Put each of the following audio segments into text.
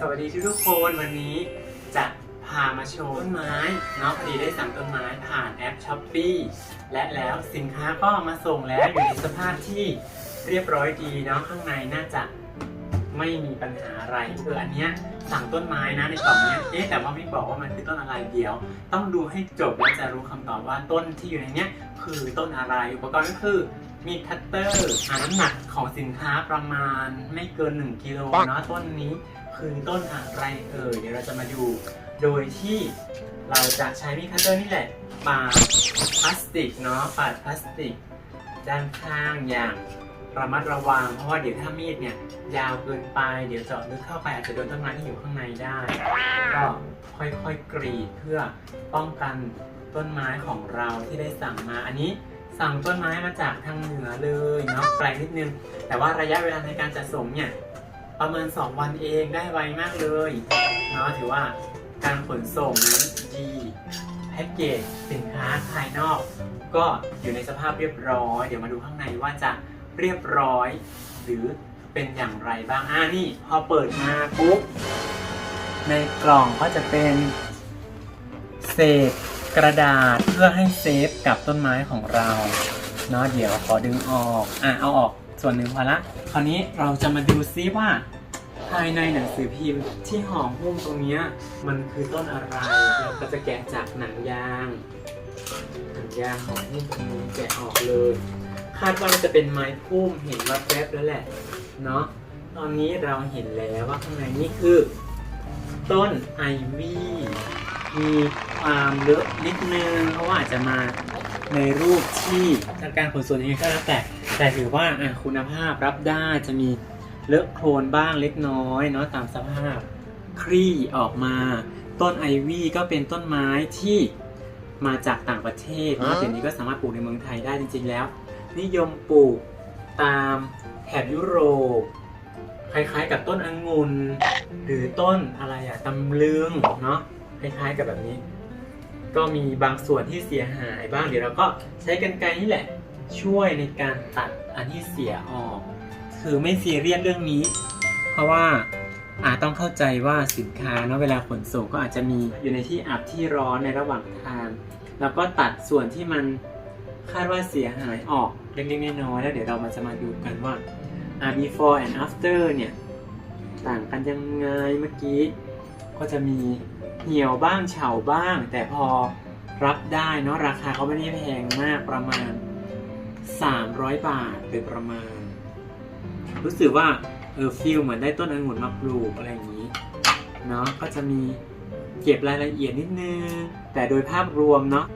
สวัสดีทุกๆคนวันนี้จะพามาโชว์ต้นไม้เนาะพอดีได้สั่งต้นไม้ผ่านแอปช้อปปีและแล้วสินค้าก็มาส่งแล้วอยู่ในสภาพที่เรียบร้อยดีเนาะข้างในน่าจะไม่มีปัญหาอะไรคืออันเนี้ยสั่งต้นไม้นะในกล่องเนี้ยเอ๊ะแต่ว่าไม่บอกว่ามันคือต้นอะไรเดียว ต้องดูให้จบแล้วจะรู้คำตอบว่าต้นที่อยู่ในเนี้ยคือต้นอะไรอุปกรณ์ก็คือ มีคัตเตอร์อ่าน้ำหนักของสินค้าประมาณไม่เกิน 1กิโลเนาะต้นนี้คือต้นอะไรเอ่ยเดี๋ยวเราจะมาดูโดยที่เราจะใช้มีดคัตเตอร์นี่แหละปาดพลาสติกเนาะปาดพลาสติก ด้านข้างอย่างระมัดระวังเพราะว่าเดี๋ยวถ้ามีดเนี่ยยาวเกินไป เดี๋ยวเจาะลึกเข้าไปอาจจะโดนต้นไม้ที่อยู่ข้างในได้ก็ค่อยๆกรีดเพื่อป้องกันต้นไม้ของเราที่ได้สั่งมาอันนี้ สั่งต้นไม้มาจากทางเหนือเลยเนาะไกลนิดนึง แต่ว่าระยะเวลาในการจัดส่งเนี่ยประมาณ2วันเองได้ไวมากเลยเนาะถือว่าการขนส่งนั้นดีแพ็กเกจสินค้าภายนอก ก็อยู่ในสภาพเรียบร้อย เดี๋ยวมาดูข้างในว่าจะเรียบร้อย หรือเป็นอย่างไรบ้างอ่านี่พอเปิดมาปุ๊บในกล่องก็จะเป็นเศษ กระดาษเพื่อให้เซฟกับต้นไม้ของเราเนาะเดี๋ยวขอดึงออกอะเอาออกส่วนหนึ่งพอละคราวนี้เราจะมาดูซิว่า ภายในหนังสือพิมพ์ที่ห่อหุ้มตรงเนี้ยมันคือต้นอะไร เราก็จะแกะจากหนังยางหนังยางห่อหุ้มตรงนี้แกะออกเลย คาดว่าจะเป็นไม้พุ่มเห็นว่าแป๊บแล้วแหละเนาะตอนนี้เราเห็นแล้วว่าข้างในนี่คือ ต้นไอวี่ มีความเลอะนิดนึงเพราะว่าอาจจะมาในรูปที่จากการขนส่งยังไงก็แล้วแต่ แต่ถือว่าอะคุณภาพรับได้จะมีเลอะโคลนบ้างเล็กน้อยเนาะตามสภาพคลี่ออกมา ต้นไอวี่ก็เป็นต้นไม้ที่มาจากต่างประเทศเนาะเดี๋ยวนี้ก็สามารถปลูกในเมืองไทยได้จริง ๆ แล้ว นิยมปลูกตามแถบยุโรปคล้ายๆกับต้นองุ่นหรือต้นอะไรอะตำลึงเนาะ คล้ายๆกับแบบนี้ ก็มีบางส่วนที่เสียหายบ้างเดี๋ยวเราก็ใช้กรรไกรนี่แหละ ช่วยในการตัดอันที่เสียออก คือไม่ซีเรียสเรื่องนี้ เพราะว่าอาจต้องเข้าใจว่าสินค้าเนาะเวลาขนส่งก็อาจจะมีอยู่ในที่อับที่ร้อนในระหว่างทาง แล้วก็ตัดส่วนที่มันคาดว่าเสียหายออกเล็กๆน้อยๆแล้วเดี๋ยวเรามาจะมาดูกันว่าอ่า before and after เนี่ย ต่างกันยังไงเมื่อกี้ ก็จะมีเหี่ยวบ้างเฉาบ้าง แต่พอรับได้เนาะราคาเขาไม่ได้แพงมากประมาณ 300 บาทโดยประมาณ รู้สึกว่าเออฟิลเหมือนได้ต้นองุ่นมาปลูกอะไรอย่างนี้เนาะก็จะมีเก็บรายละเอียดนิดนึง แต่โดยภาพรวมเนาะ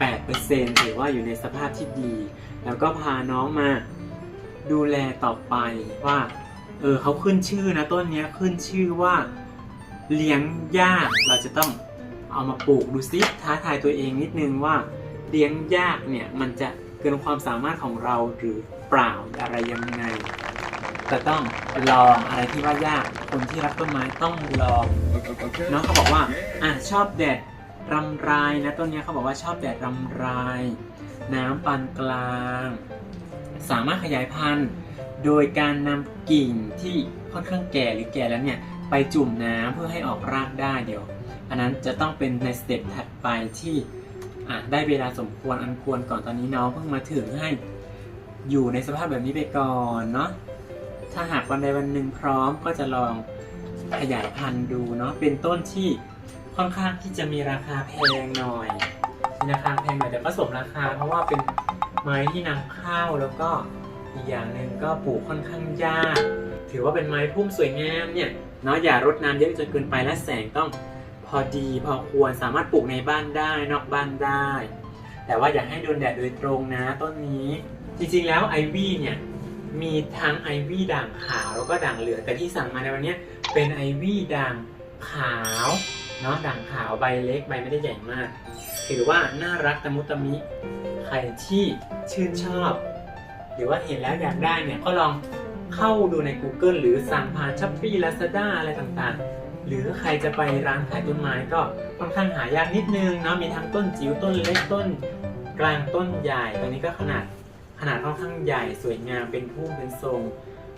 98%ถือว่าอยู่ในสภาพที่ดี แล้วก็พาน้องมาดูแลต่อไปว่า เออเขาขึ้นชื่อนะต้นนี้ขึ้นชื่อว่า เลี้ยงยากเราจะต้องเอามาปลูกดูซิท้าทายตัวเองนิดนึงว่าเลี้ยงยากเนี่ยมันจะเกินความสามารถของเราหรือเปล่าอะไรยังไงแต่ต้องลองอะไรที่ว่ายากคนที่รักต้นไม้ต้องลองน้องเขาบอกว่าอะชอบแดดรำไรนะต้นนี้เขาบอกว่าชอบแดดรำไรน้ำปานกลาง สามารถขยายพันธุ์ โดยการนำกิ่งที่ค่อนข้างแก่หรือแก่แล้วเนี่ย ไปจุ่มน้ำเพื่อให้ออกรากได้เดี๋ยว อันนั้นจะต้องเป็นในสเต็ปถัดไปที่ได้เวลาสมควรอันควรก่อนตอนนี้น้องเพิ่งมาถึงให้อยู่ในสภาพแบบนี้ไปก่อนเนาะถ้าหากวันใดวันหนึ่งพร้อมก็จะลองขยายพันธุ์ดูเนาะเป็นต้นที่ค่อนข้างที่จะมีราคาแพงหน่อยราคาแพงหน่อยแต่ก็สมราคา เพราะว่าเป็นไม้ที่นำเข้าแล้วก็อีกอย่างหนึ่งก็ปลูกค่อนข้างยาก ถือว่าเป็นไม้พุ่มสวยงามเนี่ยเนาะอย่ารดน้ำเยอะจนเกินไปและแสงต้องพอดีพอควรสามารถปลูกในบ้านได้นอกบ้านได้ แต่ว่าอย่าให้โดนแดดโดยตรงนะต้นนี้ จริงๆแล้วไอวี่เนี่ยมีทั้งไอวี่ด่างขาวแล้วก็ด่างเหลืองแต่ที่สั่งมาในวันนี้เป็นไอวี่ด่างขาวเนาะด่างขาวใบเล็กใบไม่ได้ใหญ่มาก ถือว่าน่ารักตะมุตะมิ ใครที่ชื่นชอบ หรือว่าเห็นแล้วอยากได้เนี่ยก็ลอง เข้าดูใน Google หรือสั่งผ่านช้อปปี้ลาซาด้าอะไรต่างๆ หรือใครจะไปร้านขายต้นไม้ก็ค่อนข้างหายากนิดนึงเนาะมีทั้งต้นจิ๋วต้นเล็กต้น กลางต้นใหญ่ตัวนี้ก็ขนาดขนาดค่อนข้างใหญ่สวยงามเป็นพุ่มเป็นทรง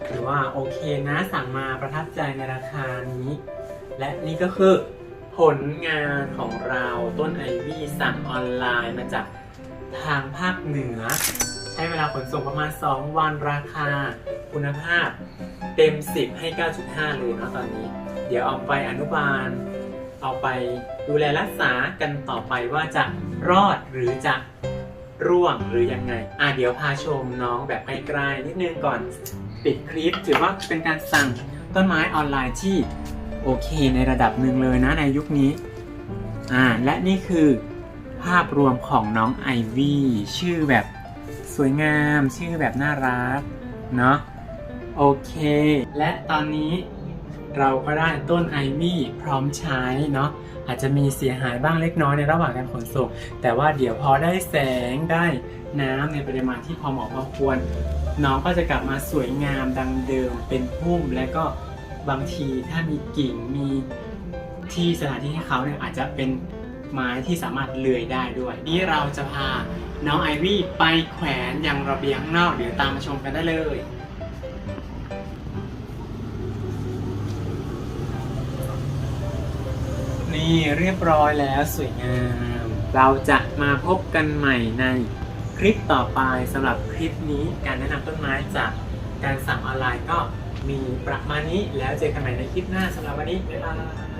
ถือว่าโอเคนะสั่งมาประทับใจในราคานี้ และนี่ก็คือผลงานของเราต้นไอวี่สั่งออนไลน์มาจากทางภาคเหนือ ใช้เวลาขนส่งประมาณ 2 วันราคา คุณภาพ เต็ม 10 ให้ 9.5 เลยเนาะตอนนี้ เดี๋ยวเอาไปอนุบาล เอาไปดูแลรักษากันต่อไปว่าจะรอดหรือจะร่วงหรือยังไง อะเดี๋ยวพาชมน้องแบบใกล้ๆนิดนึงก่อนปิดคลิป ถือว่าเป็นการสั่งต้นไม้ออนไลน์ที่โอเคในระดับหนึ่งเลยนะในยุคนี้ อ่าและนี่คือภาพรวมของน้องไอวี่ชื่อแบบ สวยงามชื่อแบบน่ารัก เนาะโอเค และตอนนี้เราก็ได้ต้นไอวี่พร้อมใช้เนาะอาจจะมีเสียหายบ้างเล็กน้อยในระหว่างการขนส่งแต่ว่าเดี๋ยวพอได้แสงได้น้ำในปริมาณที่พอเหมาะพอควร น้องก็จะกลับมาสวยงามดังเดิมเป็นพุ่ม และก็บางทีถ้ามีกิ่งมีที่สถานที่ให้เขาเนี่ยอาจจะเป็น ไม้ที่สามารถเลื้อยได้ด้วย นี่เราจะพาน้องไอวี่ไปแขวนยังระเบียงข้างนอกเดี๋ยวตามมาชมกันได้เลยนี่เรียบร้อยแล้วสวยงาม เราจะมาพบกันใหม่ในคลิปต่อไปสำหรับคลิปนี้การแนะนำต้นไม้จากการสั่งออนไลน์ก็มีประมาณนี้แล้วเจอกันใหม่ในคลิปหน้าสำหรับวันนี้บ๊ายบาย